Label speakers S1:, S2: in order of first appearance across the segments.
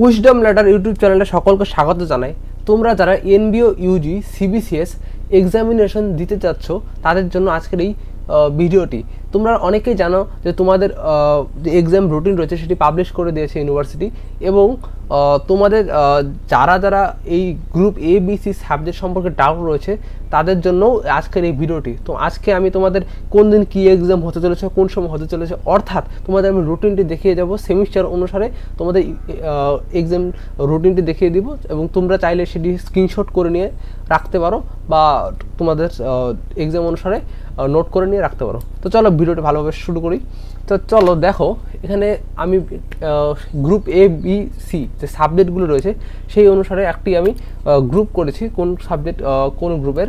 S1: Wisdom letter YouTube চ্যানেলে সকলকে স্বাগত জানাই। তোমরা যারা এনবিও, ইউজি, সিবিসিএস এক্সামিনেশন দিতে চাচ্ছ, তাদের জন্য আজকের এই ভিডিওটি। তোমরা অনেকেই জানো যে তোমাদের যে এক্সাম রুটিন রয়েছে সেটি পাবলিশ করে দিয়েছে ইউনিভার্সিটি এবং তোমাদের যারা যারা এই group A B C subject সম্পর্কে ডাউট রয়েছে, তাদের জন্য আজকের এই ভিডিওটি তো আজকে আমি তোমাদের কোন দিন কী এক্সাম হতে চলেছে, কোন সময় হতে চলেছে, অর্থাৎ তোমাদের আমি রুটিনটি দেখিয়ে যাব সেমিস্টার অনুসারে তোমাদের এক্সাম রুটিনটি দেখিয়ে দিব এবং তোমরা চাইলে সেটি স্ক্রিনশট করে নিয়ে রাখতে পারো বা তোমাদের এক্সাম অনুসারে নোট করে নিয়ে রাখতে পারো। তো চলো ভিডিওটি ভালোভাবে শুরু করি। তো চলো দেখো, এখানে আমি গ্রুপ এ বি সি যে সাবজেক্টগুলো রয়েছে, সেই অনুসারে একটি আমি গ্রুপ করেছি, কোন সাবজেক্ট কোন গ্রুপের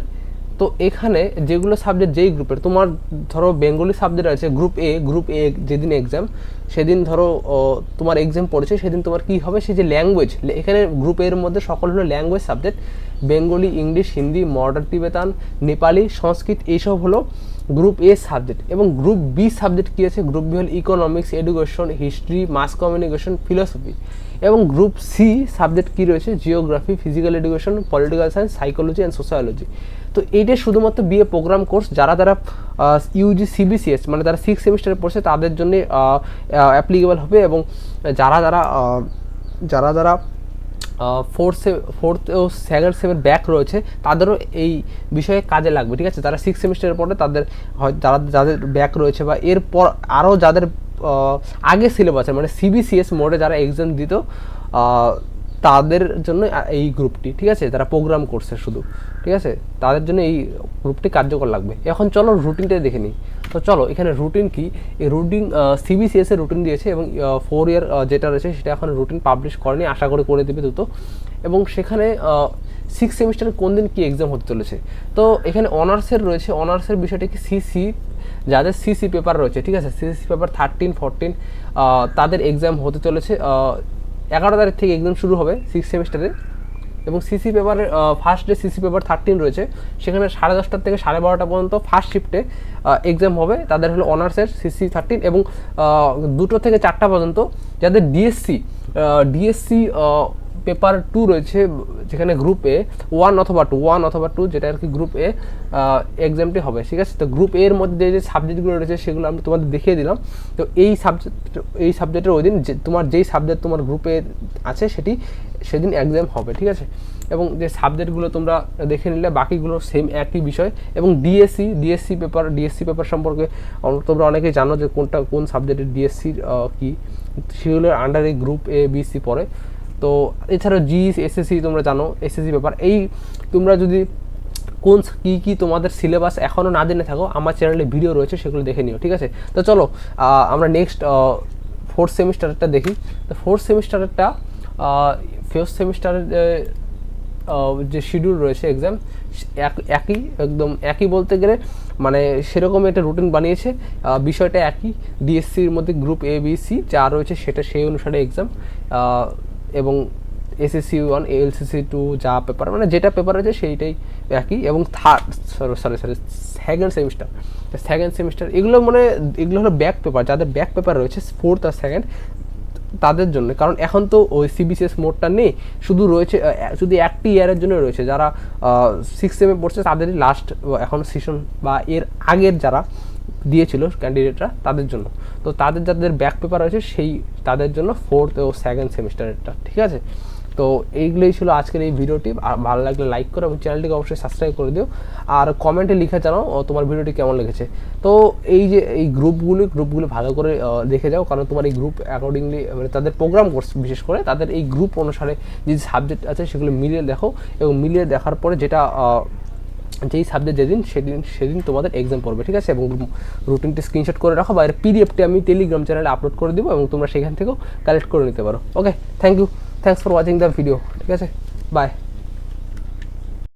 S1: তো এখানে যেগুলো সাবজেক্ট যেই গ্রুপের তোমার ধরো বেঙ্গলি সাবজেক্ট আছে গ্রুপ এ গ্রুপ এ যেদিন এক্সাম সেদিন ধরো তোমার এক্সাম পড়েছে, সেদিন তোমার কি হবে? সেই যে ল্যাঙ্গুয়েজ এখানে গ্রুপ এর মধ্যে সকল হলো language subject Bengali English Hindi modern Tibetan Nepali Sanskrit এইসব হলো গ্রুপ এ সাবজেক্ট এবং গ্রুপ বি সাবজেক্ট কী আছে? গ্রুপ বি হল economics education history mass communication philosophy এবং গ্রুপ সি সাবজেক্ট কী রয়েছে? Geography, physical education, political science, psychology and sociology তো এইটা শুধুমাত্র বিএ প্রোগ্রাম কোর্স যারা যারা ইউজি সিবিসিএস মানে যারা সিক্স সেমিস্টারে পড়ছে তাদের জন্য অ্যাপ্লিকেবল হবে এবং যারা যারা যারা যারা ফোর্থ ফোর্থ ও সেকেন্ড সেমের ব্যাক রয়েছে তাদেরও এই বিষয়ে কাজে লাগবে, ঠিক আছে? যারা সিক্স সেমিস্টারের পরে তাদের হয়, যারা, যাদের ব্যাক রয়েছে বা এরপর আরও যাদের আগে সিলেবাসে মানে সিবিসিএস মোডে যারা এক্সাম দিত তাদের জন্য এই গ্রুপটি, ঠিক আছে? তারা প্রোগ্রাম করছে শুধু, ঠিক আছে? তাদের জন্য এই গ্রুপটি কার্যকর লাগবে। এখন চলো রুটিনটা দেখে নিই। তো চলো, এখানে রুটিন কি? এই রুটিন সিবিসিএস এর রুটিন দিয়েছে এবং ফোর ইয়ার যেটা রয়েছে সেটা এখন রুটিন পাবলিশ করেনি, আশা করে করে দেবে দ্রুত। এবং সেখানে সিক্স সেমিস্টারে কোন দিন কী এক্সাম হতে চলেছে? তো এখানে অনার্সের রয়েছে অনার্সের বিষয়টা কি? সিসি যাদের সিসি পেপার রয়েছে, ঠিক আছে? সিসি পেপার থার্টিন ফোরটিন তাদের এক্সাম হতে চলেছে এগারো তারিখ থেকে এক্সাম শুরু হবে সিক্স সেমিস্টারে এবং সিসি পেপারের first day CC paper thirteen রয়েছে। সেখানে সাড়ে দশটার থেকে সাড়ে বারোটা পর্যন্ত ফার্স্ট শিফটে এক্সাম হবে। তাদের হলো অনার্সের সিসি থার্টিন এবং দুটো থেকে চারটা পর্যন্ত যাদের ডিএসসি ডিএসসি পেপার টু রয়েছে, যেখানে গ্রুপ এ ওয়ান অথবা টু ওয়ান অথবা টু যেটা আর কি গ্রুপ এ এক্সামটি হবে, ঠিক আছে? তো গ্রুপ এর মধ্যে যে সাবজেক্টগুলো রয়েছে সেগুলো আমি তোমাদের দেখিয়ে দিলাম। তো এই সাবজেক্ট এই সাবজেক্টের ওই দিন যে, তোমার যেই সাবজেক্ট তোমার গ্রুপে আছে সেটি সেদিন এক্সাম হবে, ঠিক আছে? এবং যে সাবজেক্টগুলো তোমরা দেখে নিলে, বাকিগুলো সেম একই বিষয়। এবং DSC DSC paper DSC paper সম্পর্কে তোমরা অনেকেই জানো যে কোনটা, কোন সাবজেক্টের ডিএসসির কী? সেগুলোর আন্ডারে গ্রুপ এ বি সি পড়ে। তো এছাড়াও জি এসএসসি তোমরা জানো এসএসসি পেপার এই তোমরা যদি কোন কী কী তোমাদের সিলেবাস এখনও না জেনে থাকো, আমার চ্যানেলে ভিডিও রয়েছে, সেগুলো দেখে নিও, ঠিক আছে? তো চলো আমরা নেক্সট ফোর্থ সেমিস্টারটা দেখি। তো ফোর্থ সেমিস্টারটা ফিফথ সেমিস্টারের যে শিডিউল রয়েছে এক্সাম একই, একদম একই বলতে গেলে মানে সেরকম একটা রুটিন বানিয়েছে। বিষয়টা একই ডিএসসির মধ্যে গ্রুপ এ বি সি যা রয়েছে সেটা সেই অনুসারে এক্সাম এবং এসএসসি ওয়ান এলসিসি টু যা পেপার মানে যেটা পেপার আছে সেইটাই একই এবং third sorry sorry second semester second semester এগুলো মানে এগুলো হলো ব্যাক পেপার যাদের ব্যাক পেপার রয়েছে ফোর্থ আর সেকেন্ড তাদের জন্য। কারণ এখন তো ওই সিবিসিএস মোডটা নেই, শুধু রয়েছে শুধু একটি ইয়ারের জন্য রয়েছে। যারা সিক্স সেমে পড়ছে, তাদেরই লাস্ট এখন সেশন বা এর আগের যারা দিয়েছিল ক্যান্ডিডেটরা তাদের জন্য। তো তাদের যাদের ব্যাক পেপার রয়েছে, সেই তাদের জন্য ফোর্থ ও সেকেন্ড সেমিস্টারেরটা ঠিক আছে? তো এইগুলোই ছিল আজকের এই ভিডিওটি আর ভালো লাগলে লাইক করো এবং চ্যানেলটিকে অবশ্যই সাবস্ক্রাইব করে দিও। আর কমেন্টে লিখে জানাও তোমার ভিডিওটি কেমন লেগেছে। তো এই যে, এই গ্রুপগুলি গ্রুপগুলো ভালো করে দেখে যাও, কারণ তোমার এই গ্রুপ অ্যাকর্ডিংলি মানে তাদের প্রোগ্রাম কোর্স বিশেষ করে, তাদের এই গ্রুপ অনুসারে যে সাবজেক্ট আছে সেগুলো মিলিয়ে দেখো। এবং মিলিয়ে দেখার পরে যেটা যেই সাবজেক্ট যেদিন, সেদিন সেদিন তোমাদের এক্সাম পড়বে, ঠিক আছে? এবং রুটিনটি স্ক্রিনশট করে রাখো, বা এর পিডিএফটি আমি টেলিগ্রাম চ্যানেলে আপলোড করে দেবো এবং তোমরা সেখান থেকেও কালেক্ট করে নিতে পারো। Okay thank you thanks for watching the video ঠিক আছে? বাই